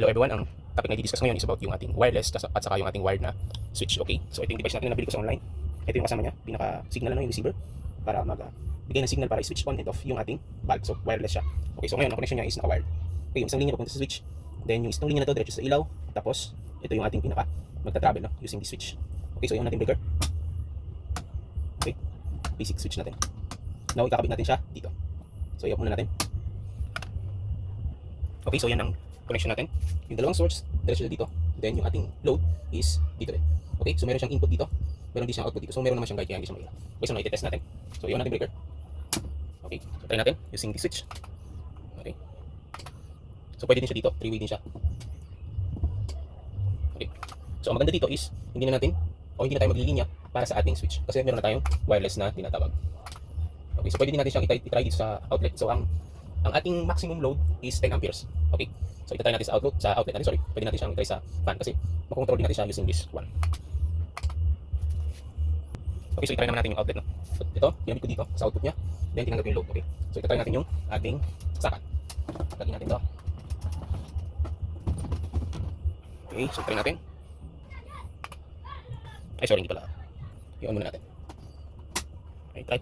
Hello everyone, ang topic na i-discuss ngayon is about yung ating wireless at saka yung ating wired na switch, okay? So ito yung device natin na nabili ko sa online. Ito yung kasama niya, pinaka-signal na yung receiver para mag uh, bigay ng signal para i-switch on and off yung ating bulb. So wireless siya. Okay, so ngayon ang connection niya is naka-wired. Okay, yung isang linya papunta sa switch. Then yung isang linya na to diretso sa ilaw. Tapos ito yung ating pinaka magta-travel no, using this switch. Okay, so yung natin breaker. Okay, basic switch natin. Now ikakabit natin siya dito. So i-off muna natin. Okay, so yan ang connection natin. Yung dalawang source, diretso dito. Then yung ating load is dito rin. Okay, so meron siyang input dito. Pero hindi siyang output dito. So meron naman siyang guide kaya hindi siya mag Okay, so na-test natin. So iwan natin breaker. Okay, so try natin using the switch. Okay. So pwede din siya dito. Three-way din siya. Okay. So ang maganda dito is hindi na natin o hindi na tayo maglilinya para sa ating switch. Kasi meron na tayong wireless na tinatawag. Okay, so pwede din natin siyang itry, itry dito sa outlet. So ang ang ating maximum load is 10 amperes. Okay. So itatry natin sa outlet, sa outlet natin, sorry. Pwede natin siyang itry sa fan kasi makontrol din natin siya using this one. Okay, so itry naman natin yung outlet. No? So ito, ginamit ko dito sa output niya. Then tinanggap yung load. Okay. So itatry natin yung ating saksakan. Lagyan natin to. Okay, so try natin. Ay, sorry, hindi pala. I-on muna natin. Okay, try.